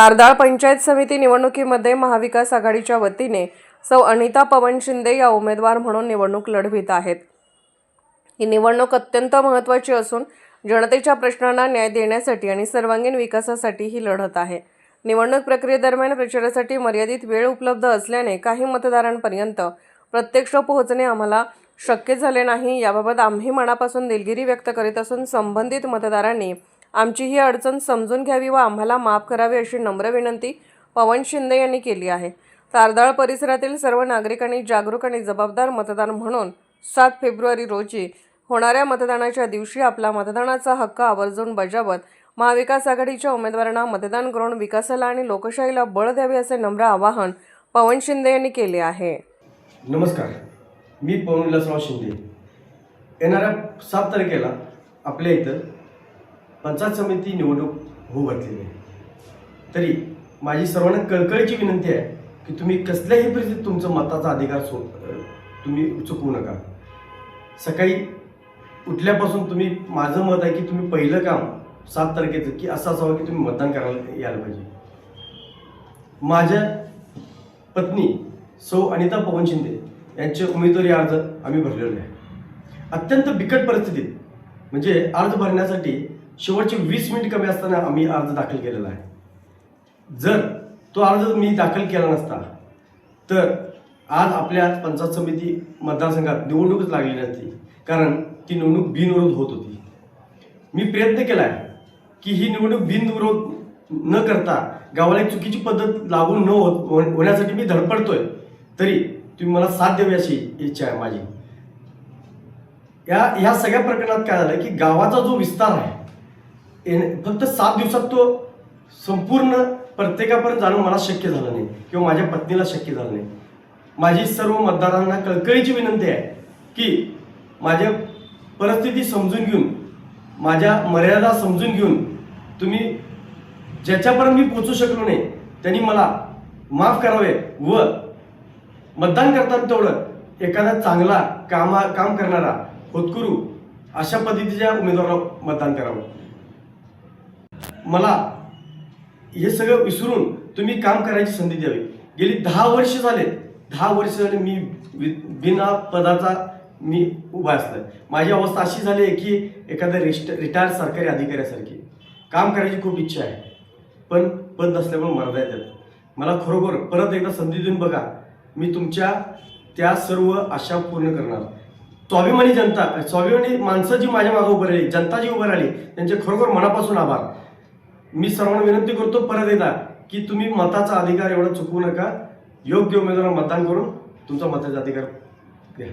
तारदाळ पंचायत समिती निवडणुकीमध्ये महाविकास आघाडीच्या वतीने सौ अनिता पवन शिंदे या उमेदवार म्हणून निवडणूक लढवित आहेत. ही निवडणूक अत्यंत महत्त्वाची असून जनतेच्या प्रश्नांना न्याय देण्यासाठी आणि सर्वांगीण विकासासाठी ही लढत आहे. निवडणूक प्रक्रियेदरम्यान प्रचारासाठी मर्यादित वेळ उपलब्ध असल्याने काही मतदारांपर्यंत प्रत्यक्ष पोहोचणे आम्हाला शक्य झाले नाही. याबाबत आम्ही मनापासून दिलगिरी व्यक्त करीत असून संबंधित मतदारांनी आमची ही अडचण समजून घ्यावी व आम्हाला माफ करावी अशी नम्र विनंती पवन शिंदे यांनी केली आहे. तारदाळ परिसरातील सर्व नागरिकांनी जागरूक आणि जबाबदार मतदान म्हणून सात फेब्रुवारी रोजी होणाऱ्या मतदानाच्या दिवशी आपला मतदानाचा हक्क आवर्जून बजावत महाविकास आघाडीच्या उमेदवारांना मतदान करून विकासाला आणि लोकशाहीला बळ द्यावे असे नम्र आवाहन पवन शिंदे यांनी केले आहे. नमस्कार. मी पवन विलासराव शिंदे. येणाऱ्या सात तारखेला आपल्या इथं पंचायत समिती निवडणूक होऊ घातलेली आहे. तरी माझी सर्वांना कळकळीची विनंती आहे की तुम्ही कसल्याही परिस्थितीत तुमचं मताचा अधिकार सो तुम्ही चुकवू नका. सकाळी उठल्यापासून तुम्ही माझं मत आहे की तुम्ही पहिलं काम सात तारखेचं की असं असावं की तुम्ही मतदान करायला यायला पाहिजे. माझ्या पत्नी सौ अनिता पवन शिंदे यांचे उमेदवारी अर्ज आम्ही भरलेले आहे. अत्यंत बिकट परिस्थितीत म्हणजे अर्ज भरण्यासाठी शेवटचे वीस मिनिट कमी असताना आम्ही अर्ज दाखल केलेला आहे. जर तो अर्ज मी दाखल केला नसता तर आज आपल्या पंचायत समिती मतदारसंघात निवडणूकच लागली नसती कारण ती निवडणूक बिनविरोध होत होती. मी प्रयत्न केला आहे की ही निवडणूक बिनविरोध न करता गावाला एक चुकीची पद्धत लागू न होत होण्यासाठी मी धडपडतोय तरी तुम्ही मला साथ द्यावी अशी इच्छा आहे माझी. या ह्या सगळ्या प्रकरणात काय झालं की गावाचा जो विस्तार आहे फक्त सात दिवसात तो संपूर्ण प्रत्येकापर्यंत जाणं मला शक्य झालं नाही. किंवा माझ्या पत्नीला शक्य झालं नाही. माझी सर्व मतदारांना कळकळीची विनंती आहे की माझ्या परिस्थिती समजून घेऊन माझ्या मर्यादा समजून घेऊन तुम्ही ज्याच्यापर्यंत मी पोचू शकलो नाही त्यांनी मला माफ करावे व मतदान करताना तेवढं एखादा चांगला कामा काम करणारा होतकरू अशा पद्धतीच्या उमेदवाराला मतदान करावं. मला हे सगळं विसरून तुम्ही काम करायची संधी द्यावी. गेली दहा वर्ष झाले दहा वर्ष झाले मी वि- बिना पदाचा मी उभा असलं माझी अवस्था अशी झाली आहे की एखाद्या रिस्ट रिटायर्ड सरकारी अधिकाऱ्यासारखी. काम करायची खूप इच्छा आहे. पण पद नसल्यामुळे मर्यादा येतात. मला खरोखर परत एकदा संधी देऊन बघा. मी तुमच्या त्या सर्व आशा पूर्ण करणार. स्वाभिमानी जनता स्वाभिमानी माणसं जी माझ्या मागे उभं राहिली जनता जी उभं राहिली त्यांचे खरोखर मनापासून आभार. मी सर्वांना विनंती करतो परत एकदा की तुम्ही मताचा अधिकार एवढा चुकवू नका. योग्य उमेदवार मतदान करून तुमचा मताचा अधिकार घ्या.